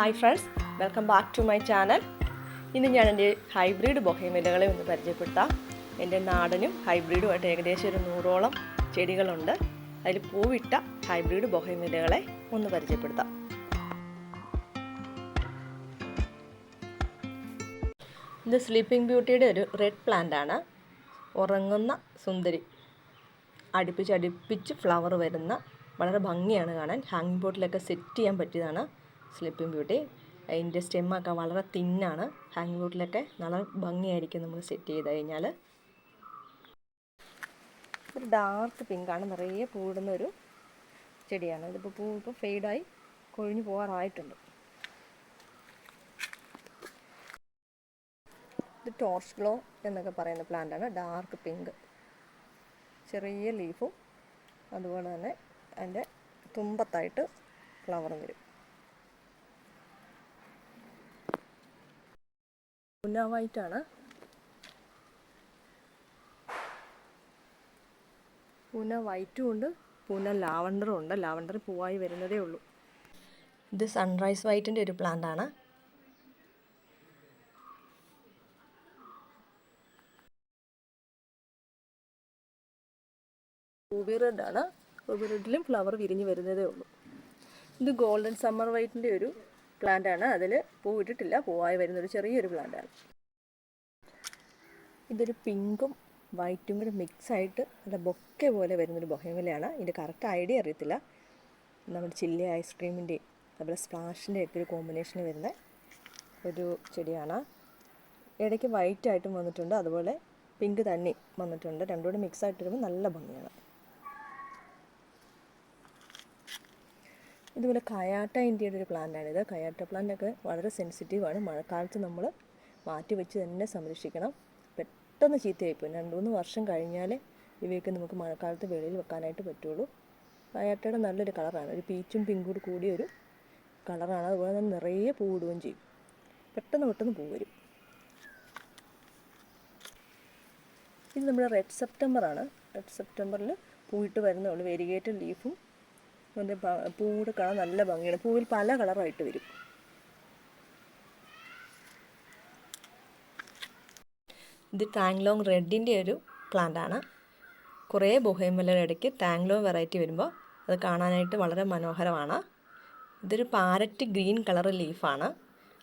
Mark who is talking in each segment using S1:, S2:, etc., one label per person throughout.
S1: Hi friends welcome back to my channel ഇന്ന് ഞാൻ എന്റെ ഹൈബ്രിഡ് ബൊഹേമിലകളെ ഒന്ന് പരിചയപ്പെടുത്താം. എന്റെ നാടനും ഹൈബ്രിഡുമായിട്ട് ഏകദേശം ഒരു നൂറോളം ചെടികളുണ്ട്. അതിൽ പൂവിട്ട ഹൈബ്രിഡ് ബൊഹേമിലകളെ ഒന്ന് പരിചയപ്പെടുത്താം. ഇത് സ്ലീപ്പിംഗ് ബ്യൂട്ടിയുടെ ഒരു റെഡ് പ്ലാന്റ് ആണ്. ഉറങ്ങുന്ന സുന്ദരി. അടുപ്പിച്ച് അടുപ്പിച്ച് ഫ്ലവർ വരുന്ന വളരെ ഭംഗിയാണ് കാണാൻ. ഹാങ്ങിങ് ബോട്ടിലൊക്കെ സെറ്റ് ചെയ്യാൻ പറ്റിയതാണ്. സ്ലീപ്പിംഗ് ബ്യൂട്ടി അതിന്റെ സ്റ്റെമ്മൊക്കെ വളരെ തിന്നാണ് ഹാങ് ബ്യൂട്ടിലൊക്കെ നല്ല ഭംഗിയായിരിക്കും നമ്മൾ സെറ്റ് ചെയ്ത് കഴിഞ്ഞാൽ ഒരു ഡാർക്ക് പിങ്കാണ് നിറയെ പൂടുന്ന ഒരു ചെടിയാണ്. ഇതിപ്പോൾ പൂ ഇപ്പോൾ ഫെയ്ഡായി കൊഴിഞ്ഞു പോകാറായിട്ടുണ്ട്. ഇത് ടോർച്ച് ഗ്ലോ എന്നൊക്കെ പറയുന്ന പ്ലാന്റാണ് ഡാർക്ക് പിങ്ക് ചെറിയ ലീഫും അതുപോലെ തന്നെ അതിന്റെ തുമ്പത്തായിട്ട് ഫ്ലവറും വരും. ആണ് പൂന വൈറ്റും ഉണ്ട് പൂന ലാവണ്ടറും ഉണ്ട്. ലാവണ്ടർ പൂവായി വരുന്നതേ ഉള്ളൂ. ഇത് സൺറൈസ് വൈറ്റിന്റെ ഒരു പ്ലാന്റ് ആണ്. റൂബി റെഡ് ആണ്. റൂബി റെഡിലും ഫ്ലവർ വിരിഞ്ഞ് വരുന്നതേ ഉള്ളൂ. ഇത് ഗോൾഡൻ സമ്മർ വൈറ്റിന്റെ ഒരു പ്ലാന്റ് ആണ് അതിൽ പൂ ഇട്ടിട്ടില്ല പൂവായി വരുന്ന ഒരു ചെറിയൊരു പ്ലാന്റ് ആണ് ഇതൊരു പിങ്കും വൈറ്റും കൂടെ മിക്സ് ആയിട്ട് നല്ല ബൊക്കെ പോലെ വരുന്നൊരു ബൊഹേമിലയാണ്. ഇതിന്റെ കറക്റ്റ് ഐഡിയ അറിയത്തില്ല. നമ്മുടെ ചില്ലി ഐസ്ക്രീമിന്റെ അതുപോലെ സ്പ്ലാഷിന്റെ ഒക്കെ ഒരു കോമ്പിനേഷന് വരുന്ന ഒരു ചെടിയാണ്. ഇടയ്ക്ക് വൈറ്റായിട്ടും വന്നിട്ടുണ്ട്. അതുപോലെ പിങ്ക് തന്നെ വന്നിട്ടുണ്ട്. രണ്ടുകൂടെ മിക്സായിട്ട് വരുമ്പോൾ നല്ല ഭംഗിയാണ്. ഇതുപോലെ കയാട്ട ഇന്ത്യയുടെ ഒരു പ്ലാന്റാണിത് കയാട്ട പ്ലാന്റൊക്കെ വളരെ സെൻസിറ്റീവാണ് മഴക്കാലത്ത് നമ്മൾ മാറ്റി വെച്ച് തന്നെ സംരക്ഷിക്കണം. പെട്ടെന്ന് ചീത്തയായിപ്പോയി രണ്ട് മൂന്ന് വർഷം കഴിഞ്ഞാൽ ഇവയൊക്കെ നമുക്ക് മഴക്കാലത്ത് വെളിയിൽ വെക്കാനായിട്ട് പറ്റുള്ളൂ. കയാട്ടയുടെ നല്ലൊരു കളറാണ് ഒരു പീച്ചും പിങ്കും കൂടി കൂടിയ ഒരു കളറാണ് അതുപോലെ തന്നെ നിറയെ പൂവിടുകയും ചെയ്യും. പെട്ടെന്ന് പെട്ടെന്ന് പൂ വരും. ഇത് നമ്മുടെ റെഡ് സെപ്റ്റംബർ ആണ്. റെഡ് സെപ്റ്റംബറിൽ പൂവിട്ട് വരുന്നേ ഉള്ളൂ വെരിഗേറ്റഡ് ലീഫും അതിന്റെ പൂവിടെ കാണാൻ നല്ല ഭംഗിയാണ്. പൂവിൽ പല കളറായിട്ട് വരും. ഇത് ടാങ്ലോങ് റെഡിന്റെ ഒരു പ്ലാന്റാണ്. കുറേ ബൊഹേമലയുടെ ഇടയ്ക്ക് ടാങ്ലോങ് വെറൈറ്റി വരുമ്പോൾ അത് കാണാനായിട്ട് വളരെ മനോഹരമാണ്. ഇതൊരു പാരറ്റ് ഗ്രീൻ കളർ ലീഫാണ്.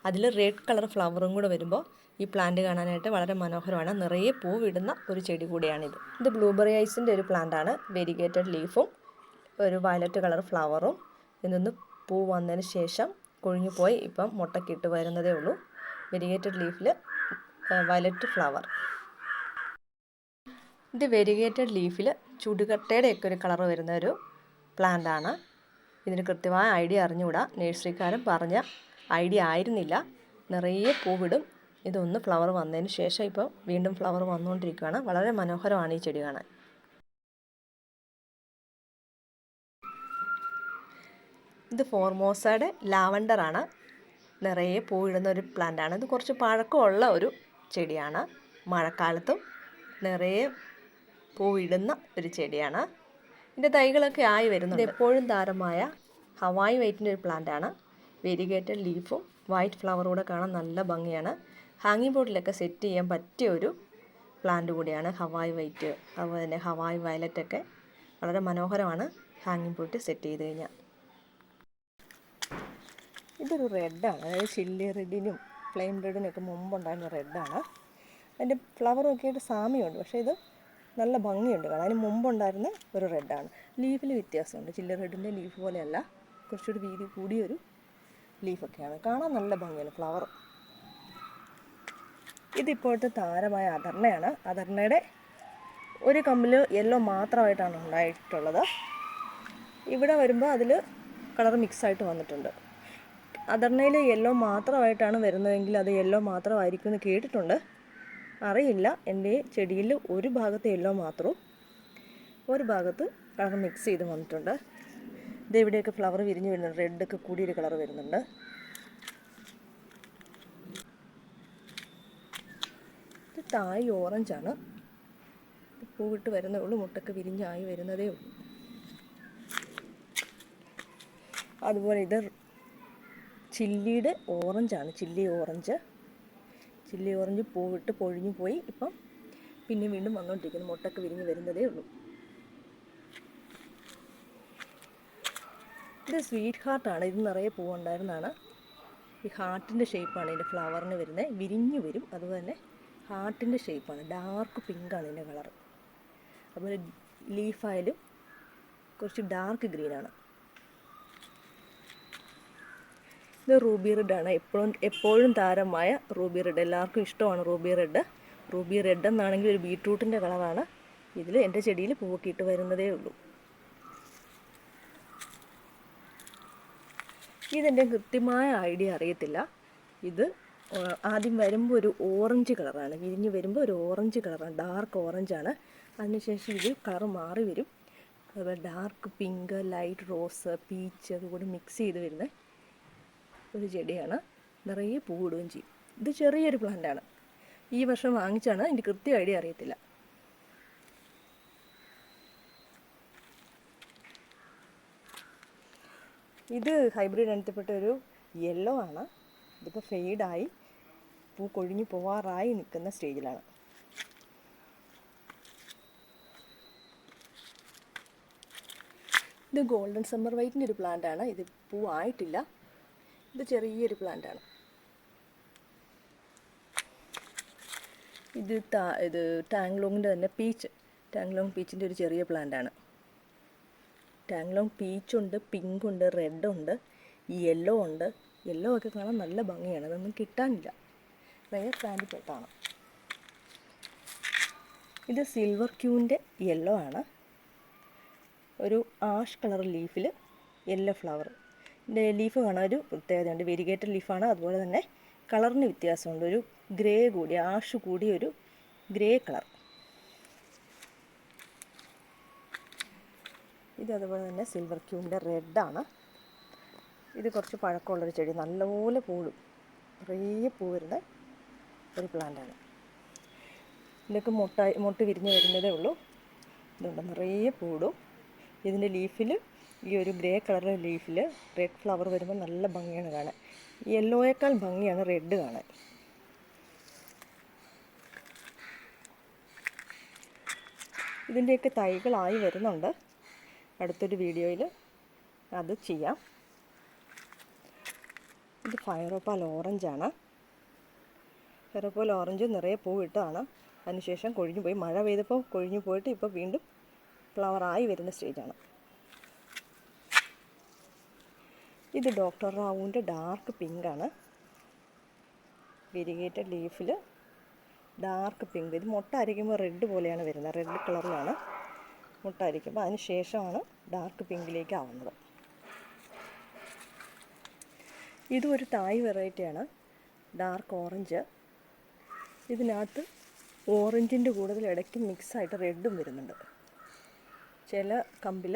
S1: അതിൽ റെഡ് കളർ ഫ്ലവറും കൂടെ വരുമ്പോൾ ഈ പ്ലാന്റ് കാണാനായിട്ട് വളരെ മനോഹരമാണ്. നിറയെ പൂവിടുന്ന ഒരു ചെടി കൂടിയാണിത്. ഇത് ബ്ലൂബെറി ഐസിന്റെ ഒരു പ്ലാന്റാണ്. വെരിഗേറ്റഡ് ലീഫും ഒരു വയലറ്റ് കളർ ഫ്ലവറും ഇതൊന്ന് പൂ വന്നതിന് ശേഷം കൊഴിഞ്ഞു പോയി. ഇപ്പം മുട്ടക്കിട്ട് വരുന്നതേ ഉള്ളൂ. വെരിഗേറ്റഡ് ലീഫിൽ വയലറ്റ് ഫ്ലവർ ഇത് വെരിഗേറ്റഡ് ലീഫിൽ ചുടുകട്ടയുടെ ഒക്കെ ഒരു കളർ വരുന്ന ഒരു പ്ലാന്റ് ആണ്. ഇതിന് കൃത്യമായ ഐഡിയ അറിഞ്ഞുകൂടാ. നേഴ്സറിക്കാരൻ പറഞ്ഞ ഐഡിയ ആയിരുന്നില്ല. നിറയെ പൂവിടും. ഇതൊന്ന് ഫ്ലവർ വന്നതിന് ശേഷം ഇപ്പോൾ വീണ്ടും ഫ്ലവർ വന്നുകൊണ്ടിരിക്കുകയാണ്. വളരെ മനോഹരമാണ് ഈ ചെടി കാണാൻ. ഇത് ഫോർമോസയുടെ ലാവണ്ടറാണ്. നിറയെ പൂവിടുന്ന ഒരു പ്ലാന്റാണ്. ഇത് കുറച്ച് പഴക്കമുള്ള ഒരു ചെടിയാണ്. മഴക്കാലത്തും നിറയെ പൂവിടുന്ന ഒരു ചെടിയാണ്. ഇതിന്റെ തൈകളൊക്കെ ആയി വരുന്നുണ്ട്. എപ്പോഴും താരമായ ഹവായ് വൈറ്റിന്റെ ഒരു പ്ലാന്റാണ്. വെരിഗേറ്റഡ് ലീഫും വൈറ്റ് ഫ്ലവറും കൂടെ കാണാൻ നല്ല ഭംഗിയാണ്. ഹാങ്ങിങ് ബോട്ടിലൊക്കെ സെറ്റ് ചെയ്യാൻ പറ്റിയ ഒരു പ്ലാന്റ് കൂടിയാണ് ഹവായ് വൈറ്റ്. അതുപോലെ തന്നെ ഹവായ് വയലറ്റൊക്കെ വളരെ മനോഹരമാണ് ഹാങ്ങിങ് ബോട്ട് സെറ്റ് ചെയ്ത് കഴിഞ്ഞാൽ. ഇതൊരു റെഡാണ്. അതായത് ചില്ലി റെഡിനും ഫ്ലെയിം റെഡിനും ഒക്കെ മുമ്പുണ്ടായിരുന്ന റെഡാണ്. അതിന്റെ ഫ്ലവറൊക്കെ ആയിട്ട് സാമ്യമുണ്ട്. പക്ഷേ ഇത് നല്ല ഭംഗിയുണ്ട് അതിന് മുമ്പുണ്ടായിരുന്ന ഒരു റെഡാണ്. ലീഫിൽ വ്യത്യാസമുണ്ട്. ചില്ലി റെഡിന്റെ ലീഫ് പോലെയല്ല. കുറച്ചുകൂടി വീതി കൂടിയൊരു ലീഫൊക്കെയാണ്. കാണാൻ നല്ല ഭംഗിയാണ് ഫ്ലവർ. ഇതിപ്പോഴത്തെ താരമായ അധർണയാണ്. അധർണയുടെ ഒരു കമ്പിൽ യെല്ലോ മാത്രമായിട്ടാണ് ഉണ്ടായിട്ടുള്ളത്. ഇവിടെ വരുമ്പോൾ അതിൽ കളർ മിക്സായിട്ട് വന്നിട്ടുണ്ട്. അധർണയിൽ യെല്ലോ മാത്രമായിട്ടാണ് വരുന്നതെങ്കിൽ അത് യെല്ലോ മാത്രമായിരിക്കും എന്ന് കേട്ടിട്ടുണ്ട്. അറിയില്ല. എന്റെ ചെടിയിൽ ഒരു ഭാഗത്ത് യെല്ലോ മാത്രവും ഒരു ഭാഗത്ത് കളർ മിക്സ് ചെയ്ത് വന്നിട്ടുണ്ട്. ഇത് ഇവിടെയൊക്കെ ഫ്ലവർ വിരിഞ്ഞ് വരുന്നുണ്ട്. റെഡൊക്കെ കൂടിയൊരു കളർ വരുന്നുണ്ട്. ഇത് തായ് ഓറഞ്ചാണ് പൂവിട്ട് വരുന്നേ ഉള്ളൂ. മുട്ടൊക്കെ വിരിഞ്ഞായി വരുന്നതേ ഉള്ളൂ. അതുപോലെ ഇത് ചില്ലിയുടെ ഓറഞ്ചാണ്. Chilli orange. ചില്ലി ഓറഞ്ച് പോയിട്ട് പൊഴിഞ്ഞു പോയി. ഇപ്പം പിന്നെ വീണ്ടും വന്നുകൊണ്ടിരിക്കുന്നു മുട്ടൊക്കെ വിരിഞ്ഞ് വരുന്നതേ ഉള്ളൂ. ഇത് സ്വീറ്റ് ഹാർട്ടാണ്. ഇത് നിറയെ പൂവുണ്ടായിരുന്നതാണ്. ഈ ഹാർട്ടിന്റെ ഷേപ്പാണ് ഇതിന്റെ ഫ്ലവറിന് വരുന്നത് വിരിഞ്ഞു വരും. അതുപോലെ ഹാർട്ടിന്റെ ഷേപ്പാണ്. ഡാർക്ക് പിങ്കാണ് ഇതിന്റെ കളർ അതുപോലെ ലീഫായാലും കുറച്ച് ഡാർക്ക് ഗ്രീനാണ്. ഇത് റൂബി റെഡാണ് എപ്പോഴും എപ്പോഴും താരമായ റൂബി റെഡ്. എല്ലാവർക്കും ഇഷ്ടമാണ് റൂബി റെഡ്. റൂബി റെഡ് എന്നാണെങ്കിൽ ഒരു ബീട്രൂട്ടിന്റെ കളറാണ്. ഇതിൽ എന്റെ ചെടിയിൽ പൂവൊക്കെ വരുന്നതേ ഉള്ളൂ. ഇതെന്റെ കൃത്യമായ ഐഡിയ അറിയത്തില്ല. ഇത് ആദ്യം വരുമ്പോൾ ഒരു ഓറഞ്ച് കളറാണ്. വിരിഞ്ഞ് വരുമ്പോൾ ഒരു ഓറഞ്ച് കളറാണ്. ഡാർക്ക് ഓറഞ്ചാണ് അതിനുശേഷം ഇത് കളർ മാറി വരും. അതുപോലെ dark pink light rose peach അതുകൂടി മിക്സ് ചെയ്ത് വരുന്ന ഒരു ചെടിയാണ്. നിറയെ പൂവിടുകയും ചെയ്യും. ഇത് ചെറിയൊരു പ്ലാന്റാണ്. ഈ വർഷം വാങ്ങിച്ചാണ് എനിക്ക് കൃത്യ ഐഡിയ അറിയത്തില്ല. ഇത് ഹൈബ്രിഡ് ഇനത്തിൽപ്പെട്ട ഒരു യെല്ലോ ആണ്. ഇതിപ്പോൾ ഫെയ്ഡായി പൂ കൊഴിഞ്ഞു പോവാറായി നിൽക്കുന്ന സ്റ്റേജിലാണ്. ഇത് ഗോൾഡൻ സമ്മർ വൈറ്റിന്റെ ഒരു പ്ലാന്റ് ആണ് ഇത് പൂ ആയിട്ടില്ല. ഇത് ചെറിയൊരു പ്ലാന്റാണ് ഇത് താ ഇത് ടാങ്ലോങ്ങിന്റെ തന്നെ പീച്ച് ടാങ്ലോങ് പീച്ചിന്റെ ഒരു ചെറിയ പ്ലാന്റാണ് ടാങ്ലോങ് പീച്ചുണ്ട് പിങ്ക് ഉണ്ട് റെഡ് ഉണ്ട് യെല്ലോ ഉണ്ട് യെല്ലോ ഒക്കെ കാണാൻ നല്ല ഭംഗിയാണ്. അതൊന്നും കിട്ടാനില്ല. റയർ പ്ലാന്റ് പെട്ടാണ് ഇത് സിൽവർ ക്യൂവിന്റെ യെല്ലോ ആണ്. ഒരു ആഷ് കളർ ലീഫിൽ യെല്ലോ ഫ്ലവർ ലീഫ് കാണാൻ ഒരു പ്രത്യേകതയുണ്ട് വെരിഗേറ്റഡ് ലീഫാണ് അതുപോലെ തന്നെ കളറിന് വ്യത്യാസമുണ്ട്. ഒരു ഗ്രേ കൂടി ആഷ് കൂടിയ ഒരു ഗ്രേ കളർ ഇത് അതുപോലെ തന്നെ സിൽവർ ക്യൂവിന്റെ റെഡാണ് ഇത് കുറച്ച് പഴക്കമുള്ളൊരു ചെടി. നല്ലപോലെ പൂടും നിറയെ പൂ വരുന്ന ഒരു പ്ലാന്റാണ് ഇതൊക്കെ മുട്ട മുട്ട് വിരിഞ്ഞ് വരുന്നതേ ഉള്ളൂ. ഇതുണ്ട്. നിറയെ പൂടും ഇതിന്റെ ലീഫിൽ ഈ ഒരു ഗ്രേ കളറിലെ ലീഫിൽ റെഡ് ഫ്ലവർ വരുമ്പോൾ നല്ല ഭംഗിയാണ് കാണാൻ. യെല്ലോയേക്കാൾ ഭംഗിയാണ് റെഡ് കാണാൻ. ഇതിന്റെയൊക്കെ തൈകളായി വരുന്നുണ്ട്. അടുത്തൊരു വീഡിയോയിൽ അത് ചെയ്യാം. ഇത് ഫയറോപ്പാൽ ഓറഞ്ചാണ്. ഫയറോപ്പാൽ ഓറഞ്ച് നിറയെ പൂവിട്ടതാണ്. അതിനുശേഷം കൊഴിഞ്ഞു പോയി. മഴ പെയ്തപ്പോൾ കൊഴിഞ്ഞു പോയിട്ട് ഇപ്പോൾ വീണ്ടും ഫ്ലവറായി വരുന്ന സ്റ്റേജാണ്. ഇത് ഡോക്ടർ റാവുവിന്റെ ഡാർക്ക് പിങ്കാണ് വെരിഗേറ്റഡ് ലീഫിൽ ഡാർക്ക് പിങ്ക് ഇത് മുട്ട അരിക്കുമ്പോൾ റെഡ് പോലെയാണ് വരുന്നത്. റെഡ് കളറിലാണ് മുട്ട അരിക്കുമ്പോൾ അതിന് ശേഷമാണ് ഡാർക്ക് പിങ്കിലേക്ക് ആവുന്നത്. ഇതും ഒരു തായ് വെറൈറ്റിയാണ് ഡാർക്ക് ഓറഞ്ച് ഇതിനകത്ത് ഓറഞ്ചിന്റെ കൂടുതൽ ഇടയ്ക്ക് മിക്സായിട്ട് റെഡും വരുന്നുണ്ട്. ചില കമ്പിൽ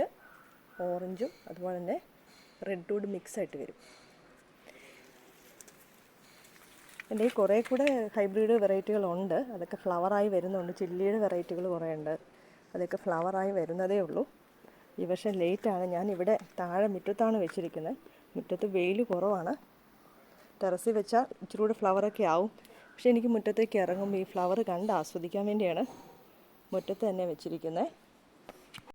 S1: ഓറഞ്ചും അതുപോലെ തന്നെ റെഡും മിക്സായിട്ട് വരും. എന്റെ ഈ കുറേ കൂടെ ഹൈബ്രിഡ് വെറൈറ്റികളുണ്ട് അതൊക്കെ ഫ്ലവറായി വരുന്നുണ്ട്. ചില്ലിയുടെ വെറൈറ്റികൾ കുറേ ഉണ്ട് അതൊക്കെ ഫ്ലവറായി വരുന്നതേ ഉള്ളൂ. ഈ വർഷം ലേറ്റാണ് ഞാൻ ഇവിടെ താഴെ മുറ്റത്താണ് വെച്ചിരിക്കുന്നത്. മുറ്റത്ത് വെയിൽ കുറവാണ്. ടെറസിൽ വെച്ചാൽ ഇച്ചിരി കൂടെ ഫ്ലവറൊക്കെ ആവും. പക്ഷേ എനിക്ക് മുറ്റത്തേക്ക് ഇറങ്ങുമ്പോൾ ഈ ഫ്ലവർ കണ്ട് ആസ്വദിക്കാൻ വേണ്ടിയാണ് മുറ്റത്ത് തന്നെ വെച്ചിരിക്കുന്നത്.